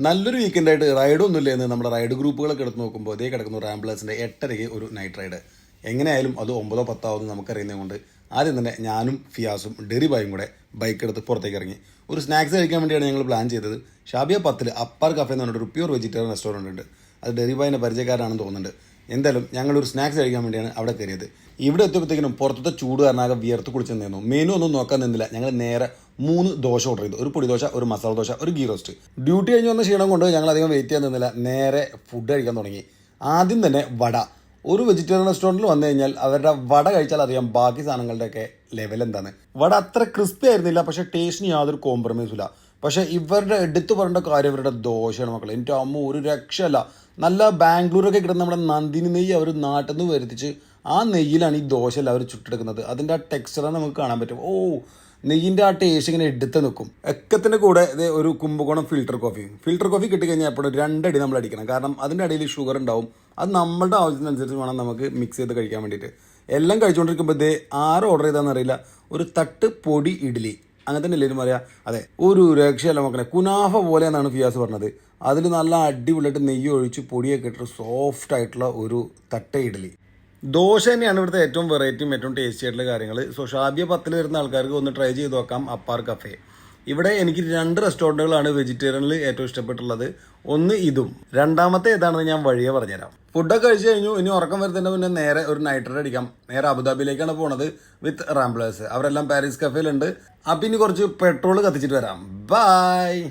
നല്ലൊരു വീക്കെൻഡ് ആയിട്ട് റൈഡൊന്നും ഇല്ലെന്ന് നമ്മുടെ റൈഡ് ഗ്രൂപ്പുകളൊക്കെ എടുത്ത് നോക്കുമ്പോൾ ഇതേ കിടക്കുന്നു റാംബ്ലേഴ്സിന്റെ എട്ടരയ്ക്ക് ഒരു നൈറ്റ് റൈഡ് എങ്ങനെയായാലും അത് ഒമ്പതോ പത്താവതെന്ന് നമുക്കറിയുന്നത് കൊണ്ട് ആദ്യം തന്നെ ഞാനും ഫിയാസും ഡെറിബായും കൂടെ ബൈക്ക് എടുത്ത് പുറത്തേക്ക് ഇറങ്ങി. ഒരു സ്നാക്സ് കഴിക്കാൻ വേണ്ടിയാണ് ഞങ്ങൾ പ്ലാൻ ചെയ്തത്. ഷാബിയ പത്തിൽ അപ്പാർ കഫേ എന്ന് പറഞ്ഞിട്ട് ഒരു പ്യൂർ വെജിറ്റേറിയൻ റെസ്റ്റോറന്റ് ഉണ്ട്. അത് ഡെറിബായിന്റെ പരിചയക്കാരാണെന്ന് തോന്നുന്നുണ്ട്. എന്തായാലും ഞങ്ങളൊരു സ്നാക്സ് കഴിക്കാൻ വേണ്ടിയാണ് അവിടെ കയറിയത്. ഇവിടെ എത്തിയപ്പോഴത്തേക്കിനും പുറത്തത്തെ ചൂട് കാരണം ആകെ വിയർത്ത് കുളിച്ച് നിന്നു മെനു ഒന്നും നോക്കാൻ നിന്നില്ല. ഞങ്ങൾ നേരെ മൂന്ന് ദോശ ഓർഡർ ചെയ്തു. ഒരു പൊടി ദോശ ഒരു മസാല ദോശ ഒരു ഗീ റോസ്റ്റ് ഡ്യൂട്ടി കഴിഞ്ഞ് വന്ന ക്ഷീണം കൊണ്ട് ഞങ്ങൾ അധികം വെയിറ്റ് ചെയ്യാൻ നിന്നില്ല. നേരെ ഫുഡ് കഴിക്കാൻ തുടങ്ങി. ആദ്യം തന്നെ വട. ഒരു വെജിറ്റേറിയൻ റെസ്റ്റോറന്റിൽ വന്നു കഴിഞ്ഞാൽ അവരുടെ വട കഴിച്ചാൽ അറിയാം ബാക്കി സാധനങ്ങളുടെയൊക്കെ ലെവൽ എന്താണ്. വട അത്ര ക്രിസ്പി ആയിരുന്നില്ല പക്ഷേ ടേസ്റ്റിന് യാതൊരു കോംപ്രമൈസും ഇല്ല. പക്ഷേ ഇവരുടെ എടുത്തു പറയേണ്ട കാര്യം ഇവരുടെ ദോശയാണ് മക്കളെ. എന്റെ അമ്മ ഒരു രക്ഷയല്ല. നല്ല ബാംഗ്ലൂരൊക്കെ കിട്ടുന്ന നമ്മുടെ നന്ദിനി നെയ്യ് അവർ നാട്ടിൽ നിന്ന് വരുത്തിച്ച് ആ നെയ്യിലാണ് ഈ ദോശ എല്ലാവരും ചുട്ടെടുക്കുന്നത്. അതിന്റെ ആ ടെക്സ്ചറാണ് നമുക്ക് കാണാൻ പറ്റും. ഓ നെയ്യിന്റെ ആ ടേസ്റ്റ് ഇങ്ങനെ എടുത്ത് നിൽക്കും. എക്കത്തിന്റെ കൂടെ ഇത് ഒരു Kumbakonam filter coffee filter coffee കിട്ടിക്കഴിഞ്ഞാൽ എപ്പോഴും രണ്ടടി നമ്മൾ അടിക്കണം. കാരണം അതിന്റെ അടിയിൽ ഷുഗർ ഉണ്ടാവും. അത് നമ്മളുടെ ആവശ്യത്തിനനുസരിച്ച് വേണം നമുക്ക് മിക്സ് ചെയ്ത് കഴിക്കാൻ വേണ്ടിയിട്ട്. എല്ലാം കഴിച്ചുകൊണ്ടിരിക്കുമ്പോൾ ഇതേ ആറ് ഓർഡർ ചെയ്താന്ന് അറിയില്ല ഒരു തട്ട് പൊടി ഇഡ്ഡലി. അങ്ങനെ തന്നെ എല്ലാവരും പറയാ അതെ ഒരു രക്ഷയല്ല മക്കളെ കുനാഫ പോലെ എന്നാണ് ഫിയാസ് പറഞ്ഞത്. അതിൽ നല്ല അടിപൊളിയായിട്ട് നെയ്യ് ഒഴിച്ച് പൊടിയൊക്കെ ഇട്ടിട്ട് സോഫ്റ്റ് ആയിട്ടുള്ള ഒരു തട്ട ഇഡ്ഡലി ദോശ തന്നെയാണ് ഇവിടുത്തെ ഏറ്റവും വെറൈറ്റിയും ഏറ്റവും ടേസ്റ്റി ആയിട്ടുള്ള കാര്യങ്ങൾ സോ ഷാബിയ പത്തിൽ വരുന്ന ആൾക്കാർക്ക് ഒന്ന് ട്രൈ ചെയ്ത് നോക്കാം അപ്പാർ കഫേ ഇവിടെ എനിക്ക് രണ്ട് റെസ്റ്റോറന്റുകളാണ് വെജിറ്റേറിയനിൽ ഏറ്റവും ഇഷ്ടപ്പെട്ടുള്ളത്. ഒന്ന് ഇതും. രണ്ടാമത്തെ ഏതാണെന്ന് ഞാൻ വഴിയെ പറഞ്ഞുതരാം. ഫുഡൊക്കെ കഴിച്ച് കഴിഞ്ഞു. ഇനി ഉറക്കം വരുന്നതിന് മുന്നേ നേരെ ഒരു നൈറ്റ് റൈഡ് അടിക്കാം. നേരെ അബുദാബിയിലേക്കാണ് പോണത് വിത്ത് റാംബ്ലേഴ്സ് അവരെല്ലാം പാരീസ് കഫേയിലുണ്ട് അപ്പം ഇനി കുറച്ച് പെട്രോൾ കത്തിച്ചിട്ട് വരാം. ബൈ